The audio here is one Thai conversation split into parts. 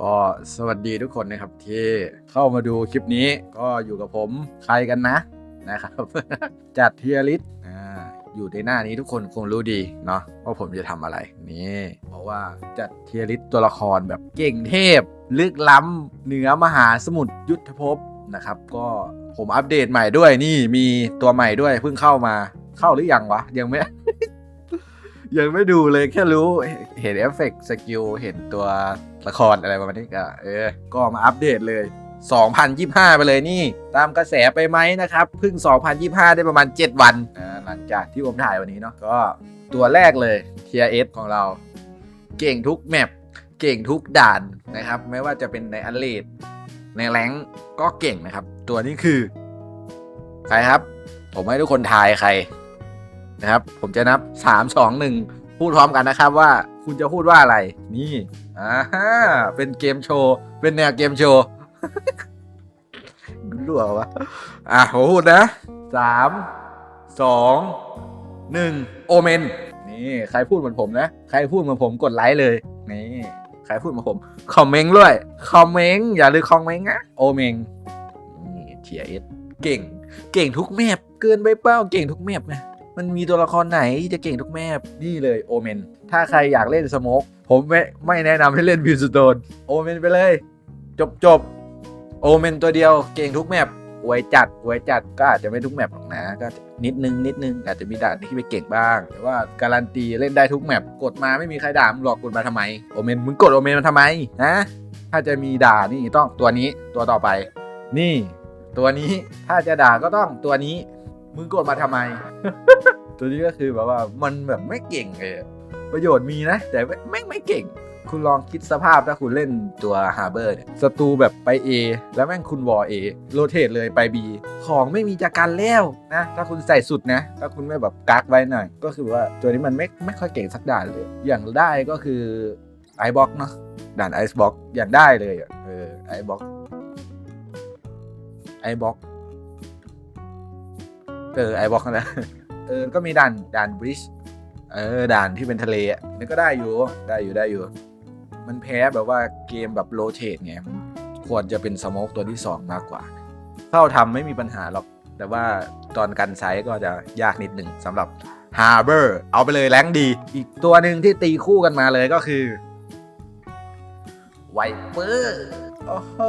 ก็สวัสดีทุกคนนะครับที่เข้ามาดูคลิปนี้ก็อยู่กับผมใครกันนะนะครับ จัดเทียริสอ่าอยู่ในหน้านี้ทุกคนคงรู้ดีเนาะว่าผมจะทำอะไรนี่เพราะว่าจัดเทียริสตัวละครแบบเก่งเทพ ลึกล้ำเหนือมหาสมุทรยุทธภพนะครับ ก็ผมอัปเดตใหม่ด้วยนี่มีตัวใหม่ด้วยเพิ่งเข้ามาเข้าหรือยังวะยังไม่ ยังไม่ดูเลยแค่รู้เห็นเอฟเฟกต์สกิลเห็นตัวละครอะไรประมาณนี้ก็เออ ก็มาอัปเดตเลย 2025 ไปเลยนี่ ตามกระแสไปไหมนะครับเพิ่ง 2025 ได้ประมาณ 7 วันหลังจากที่ผมถ่ายวันนี้เนาะก็ตัวแรกเลยเทียเอสของเรา เก่งทุกแมปเก่งทุกด่านนะครับ ไม่ว่าจะเป็นในอันเลดในแรงก็เก่งนะครับ ตัวนี้คือ ใครครับ ผมให้ทุกคนทายใคร นะครับ ผมจะนับ 3 2 1 พูดพร้อมกันนะครับว่าคุณจะพูดว่าอะไร นี่อ่าฮะเป็นเกมโชว์ เป็นแนวเกมโชว์รู้เหรอวะอะผมพูดนะสามสองหนึ่งโอเมน นี่ใครพูดเหมือนผมนะ ใครพูดเหมือนผมกดไลค์เลย นี่ใครพูดเหมือนผมคอมเมนต์ด้วยคอมเมนต์อย่าลืมคอมเมนต์นะโอเมนนี่เทียเอสเก่ง เก่งทุกแมปเกินไปเป้าเก่งทุกแมปนะ มันมีตัวละครไหนจะเก่งทุกแมปนี่เลยโอเมน ถ้าใครอยากเล่นสโมกผมไม่ไม่แนะนำให้เล่นวิวสโตนโอเมนไปเลย จบจบโอเมนตัวเดียวเก่งทุกแมปไวยจัดไวยจัดก็อาจจะไม่ทุกแมปหรอกนะ ก็นิดนึงนิดนึงอาจจะมีด่านที่ไปเก่งบ้าง แต่ว่าการันตีเล่นได้ทุกแมปกดมาไม่มีใครด่ามึงหรอกกดมาทำไม โอเมนมึงกดโอเมนมาทำไมนะถ้าจะมีด่านี่ต้องตัวนี้ตัวต่อไป นี่ ตัวนี้ถ้าจะด่าก็ต้องตัวนี้ มึงกดมาทำไม ตัวนี้ก็คือแบบว่ามันแบบไม่เก่งเลยอะประโยชน์มีนะ แต่ไม่ไม่ไม่เก่ง คุณลองคิดสภาพถ้าคุณเล่นตัวฮาร์เบอร์เนี่ยศัตรูแบบไป A แล้วแม่งคุณวอ A โรเทตเลยไป B ของไม่มีจากกันแล้วนะ ถ้าคุณใส่สุดนะ ถ้าคุณไม่แบบกักไว้หน่อย ก็คือว่าตัวนี้มันไม่ไม่ค่อยเก่งสักด่านเลย อย่างได้ก็คือไอบ็อกเนาะด่านไอซ์บ็อกอย่างได้เลยอะเออไอบ็อกไอบ็อก เออไอบอกนะเออก็มีด่านด่านบริชเออด่านที่เป็นทะเลอะนี่ก็ได้อยู่ได้อยู่ได้อยู่ มันแพ้แบบว่าเกมแบบโรเตไงควรจะเป็นสโมกตัวที่ 2 มากกว่า เข้าทำไม่มีปัญหาหรอก แต่ว่าตอนกันไซส์ก็จะยากนิดหนึ่งสำหรับ Harbor เอาไปเลยแรงดี อีกตัวหนึ่งที่ตีคู่กันมาเลยก็คือไวเปอร์โอ้โห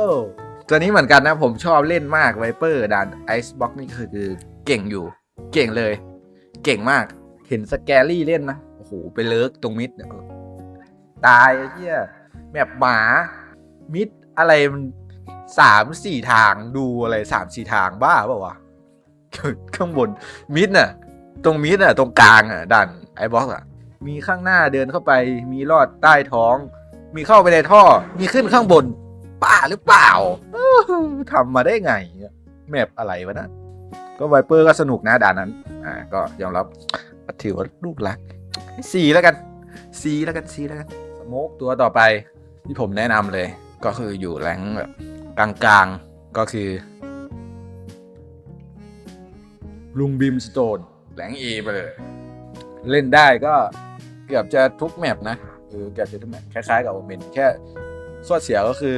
ตัวนี้เหมือนกันนะผมชอบเล่นมากไวเปอร์ด่านไอซ์บ็อกนี่คือ เก่งอยู่ เก่งเลย เก่งมาก เห็นสแกรี่เล่นนะ โอ้โห ไปเลิกตรงมิดเนี่ยตายไอ้เหี้ยแบบหมา มิดอะไรมันสามสี่ทางดูอะไรสามสี่ทางบ้าเปล่าวะข้างบนมิดน่ะ ตรงมิดน่ะ ตรงกลางอะดันไอ้บ็อกอะ มีข้างหน้าเดินเข้าไป มีลอดใต้ท้อง มีเข้าไปในท่อ มีขึ้นข้างบนป้าหรือเปล่าทำมาได้ไงแมปอะไรวะนะ ก็ไวเปอร์ก็สนุกนะด่านนั้น อ่า ก็ยอมรับถือว่าลูกรักสีแล้วกันสีแล้วกันสีแล้วกันสโมกตัวต่อไปที่ผมแนะนำเลย ก็คืออยู่แรงแบบกลางๆก็คือ ลุงบิมสโตนแรงเอไปเลยเล่นได้ก็เกือบจะทุกแมปนะเออเกือบจะทุกแมปคล้ายๆกับโอเมนแค่ข้อเสียก็คือ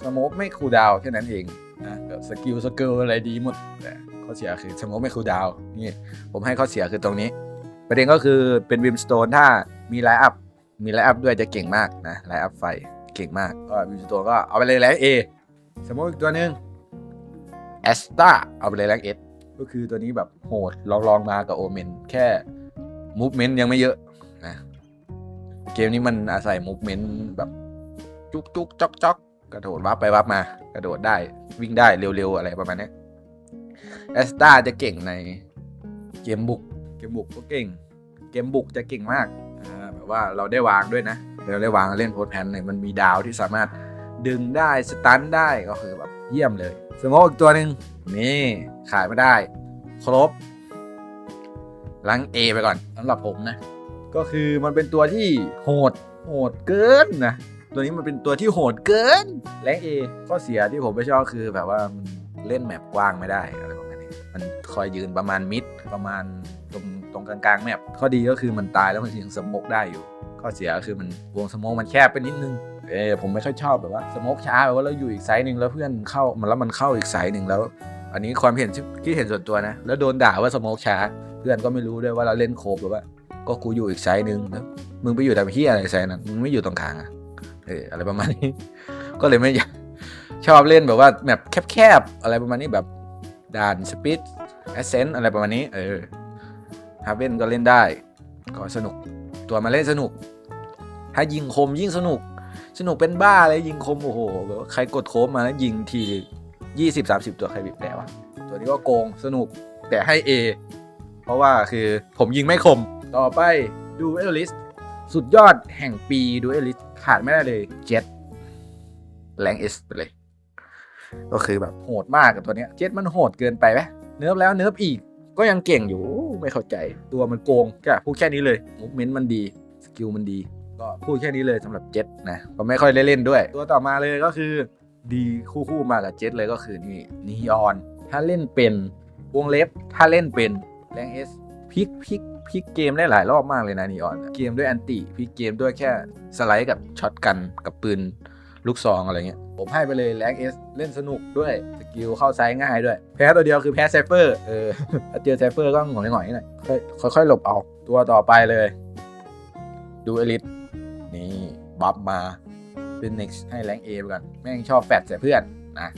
สโมกไม่คูดาวแค่นั้นเองนะสกิลสกิลอะไรดีหมดแต่ อเสียคือสโมกไม่คูลดาวนี่ผมให้ข้อเสียคือตรงนี้ ประเด็นก็คือเป็นวิมสโตนถ้ามีไลน์อัพมีไลน์อัพด้วยจะเก่งมากนะไลน์อัพไฟเก่งมากก็วิมสโตนก็เอาไปเลยแรงเอสมมติอีกตัวหนึ่งแอสตาเอาไปเลยแรงเอสก็คือตัวนี้แบบโหดลองลองมากับโอเมนแค่มูฟเมนต์ยังไม่เยอะนะเกมนี้มันอาศัยมูฟเมนต์แบบจุกจุกจอกจอกกระโดดวับไปวับมา กระโดดได้วิ่งได้เร็วๆอะไรประมาณนี้ แอสตาจะเก่งในเกมบุก เกมบุกก็เก่ง เกมบุกจะเก่งมากแบบว่าเราได้วางด้วยนะ เราได้วางเล่นโพสแพนเนี่ยมันมีดาวที่สามารถดึงได้สตันได้ก็คือแบบเยี่ยมเลยสมมติอีกตัวหนึ่งนี่ ขายไม่ได้ ครบลัง A ไปก่อนสำหรับผมนะ ก็คือมันเป็นตัวที่โหดโหดเกินนะตัวนี้มันเป็นตัวที่โหดเกินแรง A ข้อเสียที่ผมไม่ชอบคือแบบว่ามันเล่นแมปกว้างไม่ได้อะไรประ มันคอยยืนประมาณมิดประมาณตรงตรงกลางๆแมปข้อดีก็คือมันตายแล้วมันยังสมกได้อยู่ ข้อเสียก็คือมันวงสมกมันแคบไปนิดนึงเออผมไม่ค่อยชอบแบบว่าสมกช้าแบบว่าเราอยู่อีกไซส์หนึ่งแล้วเพื่อนเข้ามันแล้วมันเข้าอีกไซส์หนึ่งแล้ว อันนี้ความเห็นคิดเห็นส่วนตัวนะ แล้วโดนด่าว่าสมกช้า เพื่อนก็ไม่รู้ด้วยว่าเราเล่นโคบหรือว่า ก็กูอยู่อีกไซส์หนึ่งแล้วมึงไปอยู่แต่ที่อะไรไซส์นั้นมึงไม่อยู่ตรงกลางอะเอออะไรประมาณนี้ ก็เลยไม่อยากชอบเล่นแบบว่าแบบแคบๆอะไรประมาณนี้แบบ ด่านสปีดแอสเซนต์อะไรประมาณนี้ เออฮาเว่นก็เล่นได้ ก็สนุก ตัวมาเล่นสนุก ถ้ายิงคมยิ่งสนุก สนุกเป็นบ้าเลยยิงคมโอ้โหแบบว่าใครกดโคมมาแล้วยิงทียี่สิบสามสิบตัวใครบีบแต่วะตัวนี้ก็โกงสนุกแต่ให้ A เพราะว่าคือผมยิงไม่คม ต่อไปดูเอลิสสุดยอดแห่งปีดูเอลิสขาดไม่ได้เลยเจ็ตแรงเอสไปเลย ก็คือแบบโหดมากกับตัวเนี้ยเจ็ตมันโหดเกินไปไหมเนิร์ฟแล้วเนิร์ฟอีก ก็ยังเก่งอยู่ไม่เข้าใจตัวมันโกงก็พูดแค่นี้เลยมูฟเมนต์มันดีสกิลมันดี ก็พูดแค่นี้เลยสำหรับเจ็ตนะก็ไม่ค่อยได้เล่นด้วย ตัวต่อมาเลยก็คือ ดีคู่คู่ๆมากับเจ็ตเลยก็คือนี่นีออนถ้าเล่นเป็นวงเล็บถ้าเล่นเป็นแรงเอสพลิกพลิกพลิกเกมได้หลายรอบมากเลยนะนีออนเกมด้วยแอนติพลิกเกมด้วยแค่สไลด์กับช็อตกันกับปืนลูกซองอะไรเงี้ย ผมให้ไปเลยแรงเอสเล่นสนุกด้วยสกิลเข้าไซส์ง่ายด้วย แพ้ตัวเดียวคือแพ้ไซเฟอร์เออถ้าเจอไซเฟอร์ก็หงอยหงอยหน่อยค่อยค่อยๆหลบเอาตัวต่อไปเลย ดูเอลิทนี่บัฟมาเป็น next ให้แรงเอไปก่อนแม่งชอบแฟดใส่เพื่อนนะ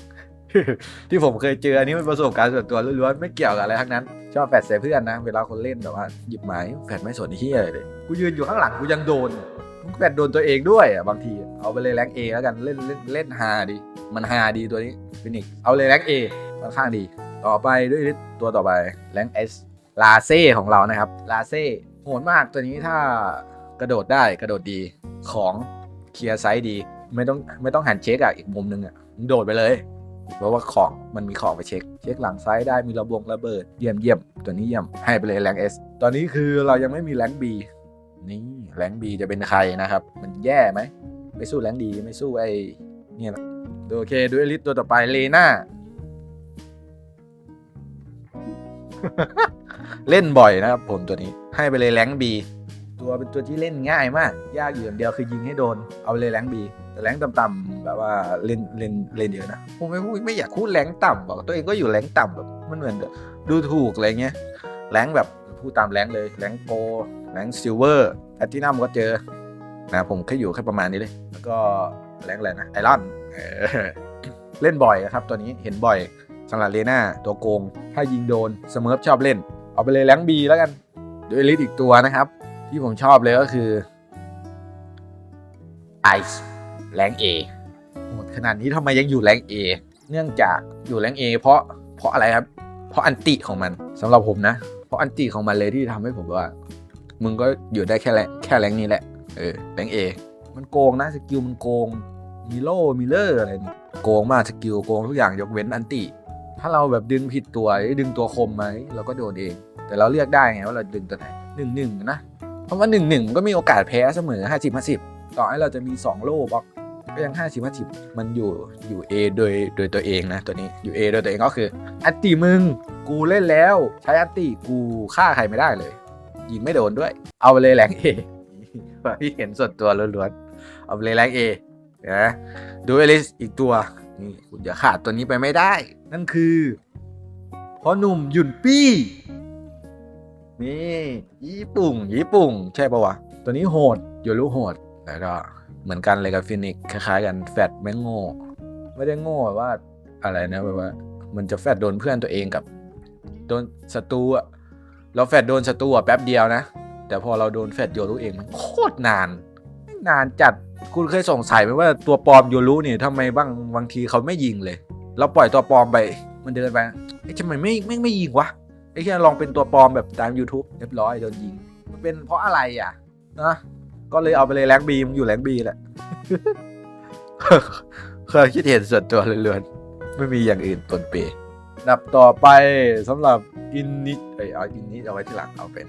ที่ผมเคยเจออันนี้เป็นประสบการณ์ส่วนตัวล้วนๆไม่เกี่ยวกับอะไรทั้งนั้น ชอบแฟดใส่เพื่อนนะ เวลาคนเล่นแบบว่าหยิบไม้แฟดไม่สนที่อะไรเลย กูยืนอยู่ข้างหลังกูยังโดน แฟดโดนตัวเองด้วยอะบางทีเอาไปเลยแรงเอแล้วกันเล่นเล่นเล่นฮาดีมันฮาดีตัวนี้ฟินิกเอาเลยแรงเอค่อนข้างดี ต่อไปด้วยตัวต่อไปแรงเอสลาเซ่ของเรานะครับลาเซ่โหดมากตัวนี้ถ้ากระโดดได้กระโดดดีของเคลียร์ไซส์ดี ไม่ต้องไม่ต้องหันเช็คอะอีกมุมนึงอะโดดไปเลย เพราะว่าของมันมีของไปเช็ค เช็คหลังซ้ายได้มีระบงระเบิดเยี่ยมเยี่ยมตัวนี้เยี่ยมให้ไปเลยแรงเอสตอนนี้คือเรายังไม่มีแรงบี นี่แรงบีจะเป็นใครนะครับ มันแย่ไหมไม่สู้แรงดีไม่สู้ไอ้เนี่ยหรอกโอเคดูเอลิทตัวต่อไปเลน่าเล่นบ่อยนะครับผมตัวนี้ให้ไปเลยแรงบีตัวเป็นตัวที่เล่นง่ายมาก ยากอยู่อย่างเดียวคือยิงให้โดนเอาเลยแรงบีแต่แรงต่ำๆแบบว่าเล่นเล่นเล่นเยอะนะผมไม่พูดไม่อยากพูดแรงต่ำบอกตัวเองก็อยู่แรงต่ำแบบมันเหมือนดูถูกอะไรเงี้ยแรงแบบ พูดตามแรงเลยแรงโกแรงซิลเวอร์แพตตินัมก็เจอนะผมแค่อยู่แค่ประมาณนี้เลย แล้วก็แรงอะไรนะไอรอนเล่นบ่อยนะครับตัวนี้เห็นบ่อยสำหรับเลน่าตัวโกง ถ้ายิงโดนสเมิร์ฟชอบเล่น เอาไปเลยแรงบีแล้วกันโดยลิสอีกตัวนะครับ ที่ผมชอบเลยก็คือไอซ์แรงเอขนาดนี้ทำไมยังอยู่แรงเอเนื่องจากอยู่แรงเอเพราะเพราะอะไรครับ เพราะอันติของมันสำหรับผมนะ ราะอันติของมันเลยที่ทำให้ผมว่า มึงก็อยู่ได้แค่แรงแค่แรงนี้แหละ เออแรงเอมันโกงนะสกิลมันโกงมีโล่มีเลอร์อะไรนี่โกงมากสกิลโกงทุกอย่างยกเว้นอันติถ้าเราแบบดึงผิดตัวดึงตัวคมไหมเราก็โดนเอง แต่เราเลือกได้ไงว่าเราดึงตัวไหนหนึ่งหนึ่งนะเพราะว่าหนึ่งหนึ่งก็มีโอกาสแพ้เสมอห้าสิบห้าสิบต่อให้เราจะมีสองโล่บล็อกก็ยังห้าสิบห้าสิบมันอยู่อยู่ A โดยโดยตัวเองนะตัวนี้อยู่ A โดยตัวเองก็คืออันติมึง กูเล่นแล้ว ใช้อันติกูฆ่าใครไม่ได้เลย ยิงไม่โดนด้วย เอาไปเลยแรง A พี่เห็นส่วนตัวล้วนๆเอาไปเลยแรง A นะดูเอลิสอีกตัวนี่คุณอย่าขาดตัวนี้ไปไม่ได้ นั่นคือพ่อหนุ่มหยุ่นปี้นี่ญี่ปุ่งญี่ปุ่งใช่ปะวะ ตัวนี้โหดโยรุโหดแล้วก็เหมือนกันเลยกับฟินิกคล้ายๆกันแฟดแม่งโง่ ไม่ได้โง่แบบว่าอะไรนะแบบว่า มันจะแฟดโดนเพื่อนตัวเองกับ โดนศัตรูอะเราแฟดโดนศัตรูอะแป๊บเดียวนะ แต่พอเราโดนแฟดโยรุเองมันโคตรนาน นานจัดคุณเคยสงสัยไหมว่าตัวปลอมโยรุเนี่ยทำไมบางบางทีเขาไม่ยิงเลย เราปล่อยตัวปลอมไปมันเดินไปเอ๊ะทำไมไม่ไม่ไม่ยิงวะไอ้แค่ลองเป็นตัวปลอมแบบตาม YouTube เรียบร้อยโดนยิง มันเป็นเพราะอะไรอะนะก็เลยเอาไปเลยแรงบีมอยู่แรงบีแหละเคยคิดเห็นส่วนตัวเลือนๆไม่มีอย่างอื่นปนเป ดับต่อไปสำหรับอินนิเอ้ยเอาอินนิเอาไว้ที่หลังเอาเป็น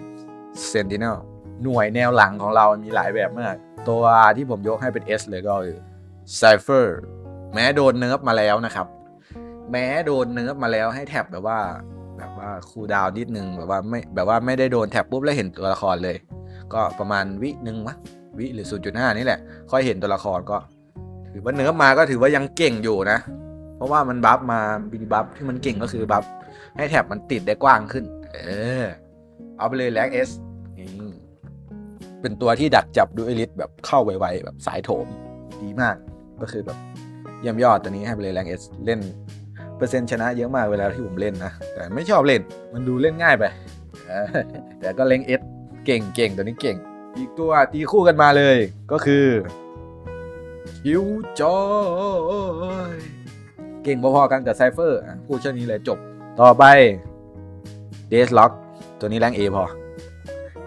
เซนติเนลหน่วยแนวหลังของเรามีหลายแบบมาก ตัวที่ผมยกให้เป็น S เลยก็คือไซเฟอร์แม้โดนเนิร์ฟมาแล้วนะครับ แม้โดนเนิร์ฟมาแล้วให้แท็บแบบว่าแบบว่าคูลดาวนิดนึงแบบว่าไม่แบบว่าไม่ได้โดนแท็บปุ๊บแล้วเห็นตัวละครเลย ก็ประมาณวิหนึ่งมั้งวิหรือ 0.5 นี่แหละ ค่อยเห็นตัวละครก็ ถือว่าเนื้อมาก็ถือว่ายังเก่งอยู่นะ เพราะว่ามันบัฟมาบินบัฟที่มันเก่งก็คือบัฟให้แถบมันติดได้กว้างขึ้น เออ เอาไปเลยแลกเอสเป็นตัวที่ดักจับดูเอลิทแบบเข้าไวๆแบบสายโถมดีมากก็คือแบบเยี่ยมยอดตัวนี้ให้ไปเลยแรงเอสเล่น เปอร์เซ็นต์ชนะเยอะมากเวลาที่ผมเล่นนะ แต่ไม่ชอบเล่นมันดูเล่นง่ายไปแต่ก็เล่งเอสเก่งเก่งตัวนี้เก่ง อีกตัวตีคู่กันมาเลยก็คือคิวจอย เก่งพอๆกันกับไซเฟอร์พูดเช่นนี้เลยจบ ต่อไปเดสล็อกตัวนี้แรงเอพอ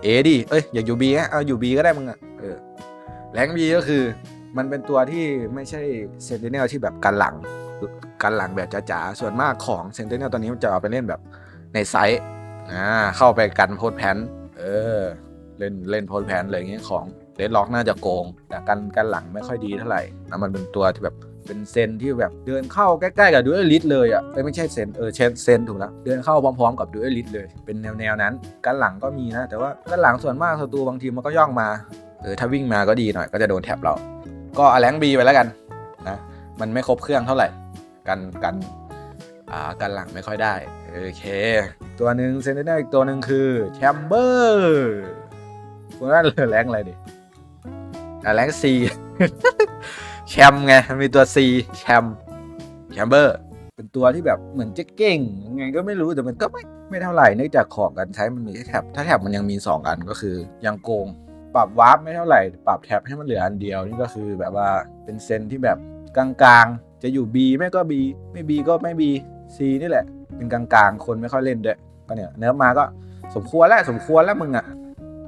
เอดิเอ้ยอยากอยู่บีฮะเอาอยู่บีก็ได้มึงอะเออแรงบีก็คือมันเป็นตัวที่ไม่ใช่เซนติเนลที่แบบกันหลังกันหลังแบบจ๋าๆส่วนมากของเซนติเนลตอนนี้มันจะเอาไปเล่นแบบในไซส์อ่าเข้าไปกันโพสแพนเออเล่นเล่นโพสแพนอะไรอย่างเงี้ยของเดดล็อกน่าจะโกง แต่กันกันหลังไม่ค่อยดีเท่าไหร่แล้วมันเป็นตัวที่แบบ เป็นเซนที่แบบเดินเข้าใกล้ๆกับดูเอลิทเลยอะเอ้ยไม่ใช่เซนเออเชนเซนถูกแล้วเดินเข้าพร้อมๆ กับดูเอลิทเลย เป็นแนวๆนั้นกันหลังก็มีนะ แต่ว่ากันหลังส่วนมากศัตรูบางทีมันก็ย่องมาเออถ้าวิ่งมาก็ดีหน่อยก็จะโดนแท็บเรา ก็อแลงบีไปแล้วกันนะมันไม่ครบเครื่องเท่าไหร่กันกันอ่ากันหลังไม่ค่อยได้โอเค ตัวหนึ่งเซนเตอร์อีกตัวหนึ่งคือแชมเบอร์คุณนั่นเลยแรงอะไรดิอะแรงซี แชมไงมันมีตัว C แชมแชมเบอร์เป็นตัวที่แบบเหมือนจะเก่งยังไงก็ไม่รู้แต่มันก็ไม่ไม่เท่าไหร่เนื่องจากของการใช้มันมีแค่แท็บถ้าแท็บมันยังมี 2 อันก็คือยังโกง ปรับวาร์ปไม่เท่าไหร่ ปรับแท็บให้มันเหลืออันเดียวนี่ก็คือแบบว่าเป็นเซนที่แบบกลางๆ จะอยู่ B ไม่ก็ B ไม่ B ก็ไม่ B C นี่แหละ เป็นกลางๆ คนไม่ค่อยเล่นด้วยก็เนี่ยเนื้อมาก็สมควรแล้วสมควรแล้วมึงอะ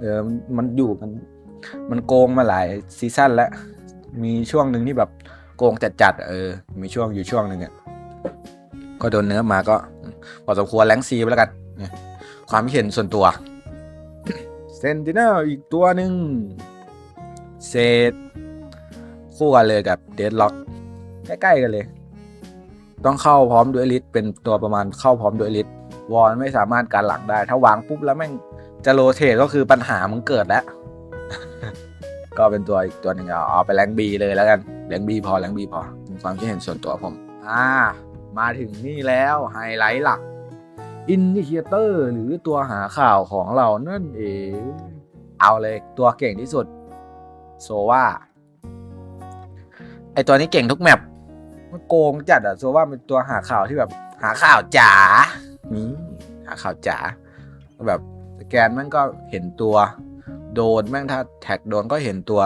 เออมันอยู่มันมันโกงมาหลายซีซั่นแล้ว มีช่วงหนึ่งที่แบบโกงจัดๆเออ มีช่วงอยู่ช่วงหนึ่งอะก็โดนเนื้อมาก็พอสมควรแรงซีไปแล้วกันความเห็นส่วนตัวเซนติเนลอีกตัวหนึ่งเซตคู่กันเลยกับเดดล็อกใกล้ๆกันเลย ต้องเข้าพร้อมด้วยลิทเป็นตัวประมาณเข้าพร้อมด้วยลิทวอลไม่สามารถการหลังได้ ถ้าวางปุ๊บแล้วแม่งจะโรเทตก็คือปัญหามันเกิดแล้ว ก็เป็นตัวอีกตัวหนึ่งเอาเอาไปแรงบีเลยแล้วกันแรงบีพอแรงบีพอเป็นความคิดเห็นส่วนตัวผม อ่า มาถึงนี่แล้วไฮไลท์หลักอินดิเคเตอร์หรือตัวหาข่าวของเรานั่นเองเอาเลยตัวเก่งที่สุดโซว่าไอตัวนี้เก่งทุกแมปมันโกงจัดอะโซว่าเป็นตัวหาข่าวที่แบบหาข่าวจ๋านี่หาข่าวจ๋าแบบสแกนม่งก็เห็นตัว โดนแม่งถ้าแท็กโดนก็เห็นตัว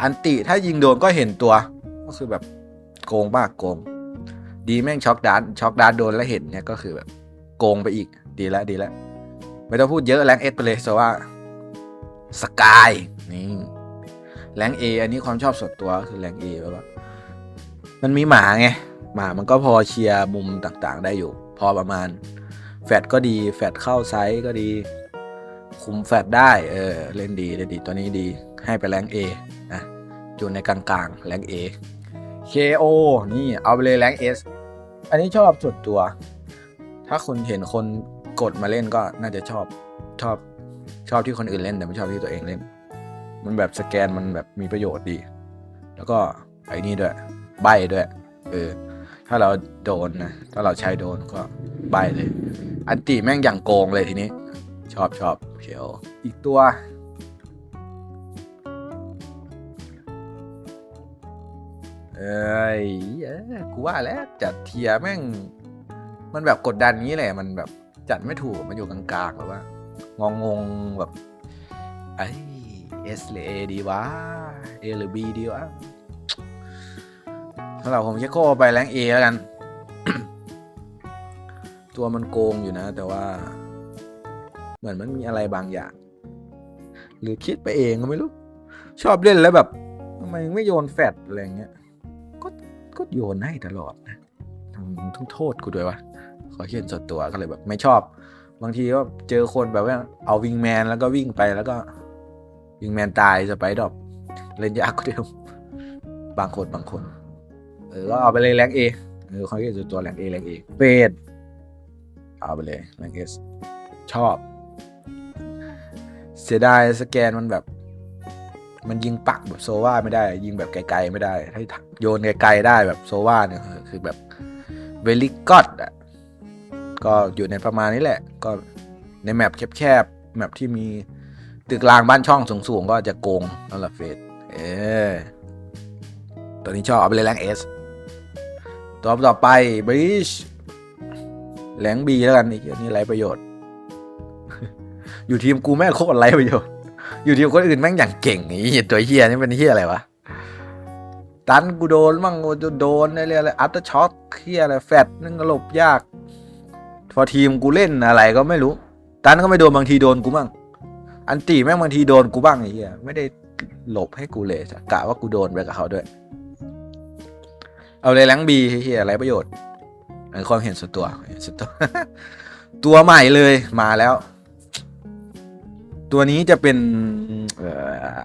อันติถ้ายิงโดนก็เห็นตัว ก็คือแบบโกงมากโกง ดีแม่งช็อกดาร์ช็อกดาร์โดนแล้วเห็นเนี่ยก็คือแบบโกงไปอีกดีแล้วดีแล้วไม่ต้องพูดเยอะแรงเอสไปเลยเพราะว่าสกายนี่แรงเออันนี้ความชอบส่วนตัวคือแรงเอแบบว่ามันมีหมาไงหมามันก็พอเชียร์มุมต่างๆ ได้อยู่ พอประมาณ แฟดก็ดี แฟดเข้าไซส์ก็ดี คุมแฟดได้ เออ เล่นดีเล่นดีตัวนี้ดี ให้ไปแรงเอนะอยู่ในกลางๆแรงเอ KO นี่เอาไปเลยแรงเอสอันนี้ชอบส่วนตัว ถ้าคุณเห็นคนกดมาเล่นก็น่าจะชอบชอบชอบที่คนอื่นเล่นแต่ไม่ชอบที่ตัวเองเล่น มันแบบสแกนมันแบบมีประโยชน์ดี แล้วก็ไอ้นี่ด้วย ใบด้วย เออ ถ้าเราโดนนะ ถ้าเราใช้โดนก็ใบเลย อันติแม่งอย่างโกงเลยทีนี้ อบชอบเขียว อีกตัว เอ้ยกูว่าแล้วจัดเทียแม่ง มันแบบกดดันงี้แหละ มันแบบจัดไม่ถูกมันอยู่กลางๆแบบว่างงงแบบไอเอสหรือเอดีวะเอหรือบีดีวะสำหรับผมเชโคไปแรงเอแล้วกัน ตัวมันโกงอยู่นะ แต่ว่า เหมือนมันมีอะไรบางอย่าง หรือคิดไปเองก็ไม่รู้ ชอบเล่นแล้วแบบทำไมไม่โยนแฟดอะไรเงี้ยก็ก็โยนให้ตลอดนะทำต้องโทษกูด้วยวะขอเขียนส่วนตัวก็เลยแบบ ไม่ชอบ บางทีก็เจอคนแบบว่าเอาวิงแมนแล้วก็วิ่งไปแล้วก็ วิงแมนตายสไปดอบเล่นยากกว่าเดิมบางคนบางคน เออก็เอาไปเลยแรงเอเออขอเขียนส่วนตัวแรงเอแรงเอเฟดเอาไปเลยแรงเอสชอบ สียดายสแกนมันแบบ มันยิงปักแบบโซว่าไม่ได้ ยิงแบบไกลๆไม่ได้ ให้โยนไกลๆได้แบบโซว่าเนี่ยคือแบบเวลิกอดอะก็อยู่ในประมาณนี้แหละ ก็ในแมปแคบๆแมปที่มีตึกรางบ้านช่องสูงๆก็จะโกงนั่นแหละเฟสเออตัวนี้ชอบเอาไปเลยแรงเอสตัวต่อไปบริชแรงบีแล้วกันนี่นี่ไรประโยชน์ อยู่ทีมกูแม่งโคตรไรประโยชน์อยู่ทีมคนอื่นแม่งอย่างเก่งไอ้เหี้ยตัวเฮียนี่เป็นเฮียอะไรวะตันกูโดนมั่งกูโดนอะไรอะไรอัตช็อตเฮียอะไรแฟดนั่งหลบยาก พอทีมกูเล่นอะไรก็ไม่รู้ ตันก็ไม่โดนบางทีโดนกูบ้างอันตีแม่งบางทีโดนกูบ้างไอ้เหี้ยไม่ได้หลบให้กูเลยกะว่ากูโดนไปกับเขาด้วย เอาเลยแรงบีเฮียอะไรประโยชน์อันความเห็นส่วนตัวเห็นส่วนตัว ตัวใหม่เลยมาแล้ว ตัวนี้จะเป็นเอ่อ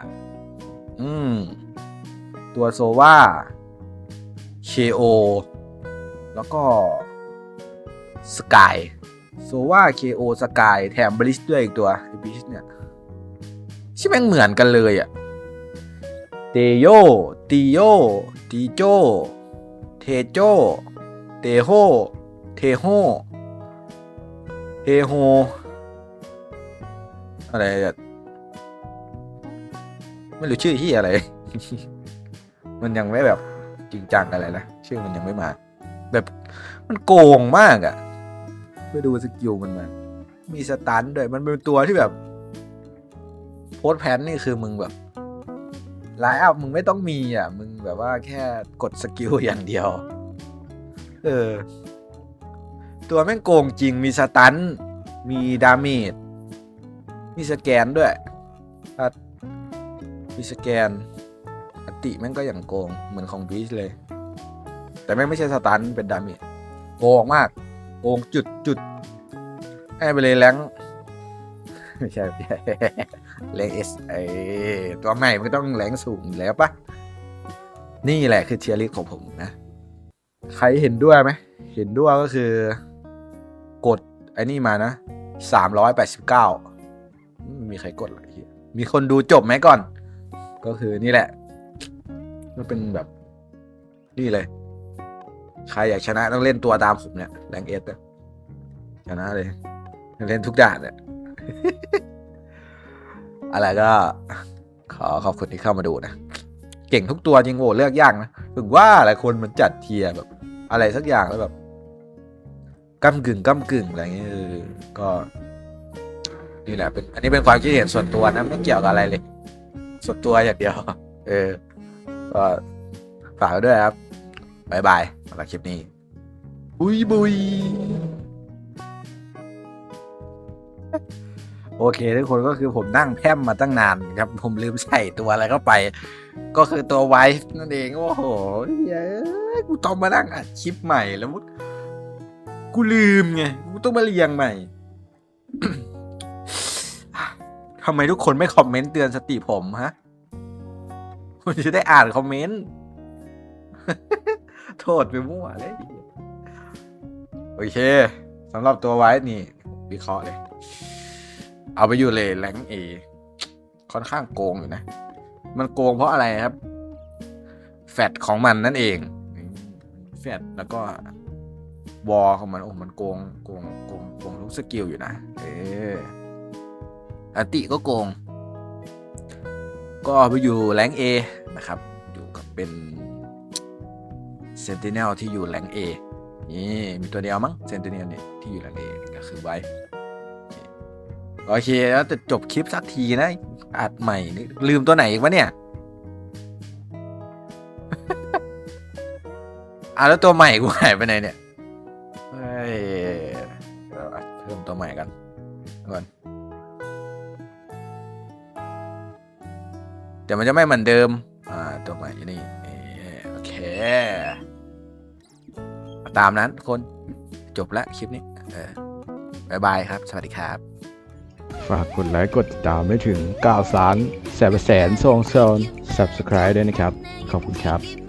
อืมตัวโซวาเคโอแล้วก็สกายโซวาเคโอสกายแถมบริสด้วยอีกตัวบริสเนี่ยชื่อแม่งเหมือนกันเลยอะเตโยติโยติโจ เทโจ เตโฮ เทโฮเฮโฮ อะไรอะไม่รู้ชื่อที่อะไร มันยังไม่แบบจริงจังอะไรนะชื่อมันยังไม่มา แบบมันโกงมากอะ่ะ ไปดูสกิลมันมามีสตันด้วยมันเป็นตัวที่แบบ โพสแพนนี่คือมึงแบบไลน์อัพมึงไม่ต้องมีอะ มึงแบบว่าแค่กดสกิลอย่างเดียว เออ ตัวแม่งโกงจริงมีสตัน มีดาเมจ มีสแกนด้วยถ้ามีสแกนอติแม่งก็อย่างโกงเหมือนของบีชเลย แต่แม่งไม่ใช่สตันเป็นดามจโกงมากโกงจุดจุดให้ไปเลยแรงไม่ใช่ใช่แรงเอสไอตัวใหม่มันต้องแรงสูงแล้วปะนี่แหละคือเทียริสของผมนะ ใครเห็นด้วยไหมเห็นด้วยก็คือ กดไอ้นี่มานะสามร้อยแปดสิบเก้า มีใครกดหรอเหี้ยมีคนดูจบไหมก่อน ก็คือนี่แหละมันเป็นแบบนี่เลย ใครอยากชนะต้องเล่นตัวตามผมเนี่ยแรงเอสชนะเลยเล่นทุกด่านเนี่ยอะไรก็ ขอขอบคุณที่เข้ามาดูนะ เก่งทุกตัวจริงโหเลือกยากนะถึงว่าหลายคนมันจัดเทียแบบ อะไรสักอย่างแล้วแบบก้ากึ่งก้ากึ่งอะไรอย่างเงี้ยก็ นี่แหละเป็นอันนี้เป็นความคิดเห็นส่วนตัวนะไม่เกี่ยวกับอะไรเลย ส่วนตัวอย่างเดียว เออก็ฝากไว้ด้วยครับบายบายสำหรับคลิปนี้ บุยบุยโอเคทุกคนก็คือผมนั่งแพร่มมาตั้งนานครับ ผมลืมใส่ตัวอะไรเข้าไป ก็คือตัวไวฟ์นั่นเอง โอ้โหเย้ยกูต้องมานั่งอัดคลิปใหม่แล้วมึงกูลืมไง กูต้องมาเรียงใหม่ ทำไมทุกคนไม่คอมเมนต์เตือนสติผมฮะผมจะได้อ่านคอมเมนต์ โทษไปมั่วเลย โอเคสำหรับตัวไว้นี่ วิเคราะห์เลย เอาไปอยู่เลยแรงเอค่อนข้างโกงอยู่นะ มันโกงเพราะอะไรครับ แฟดของมันนั่นเอง แฟดแล้วก็วอของมัน โอ้ มันโกง โกง โกง โกงทุกสกิลอยู่นะ เออ อติก็โกง ก็ไปอยู่แรงเอนะครับ อยู่กับเป็นเซนติเนลที่อยู่แรงเอนี่มีตัวเดียวมั้งเซนติเนลเนี่ยที่อยู่แรงเอก็คือไว้โอเคแล้วจะจบคลิปสักทีนะ อัดใหม่นี่ลืมตัวไหนอีกวะเนี่ยอะแล้วตัวใหม่กูหายไปไหนเนี่ยเฮ้ยเดี๋ยวอัดเพิ่มตัวใหม่กัน เดี๋ยวมันจะไม่เหมือนเดิม อ่า ตัวใหม่อยู่นี่เอ่อโอเค ตามนั้นคน จบละคลิปนี้ เออบายบายครับ สวัสดีครับ ฝากกดไลค์กดติดตามไม่ถึง9ล้านแสนแสนซองโซน Subscribe ด้วยนะครับ ขอบคุณครับ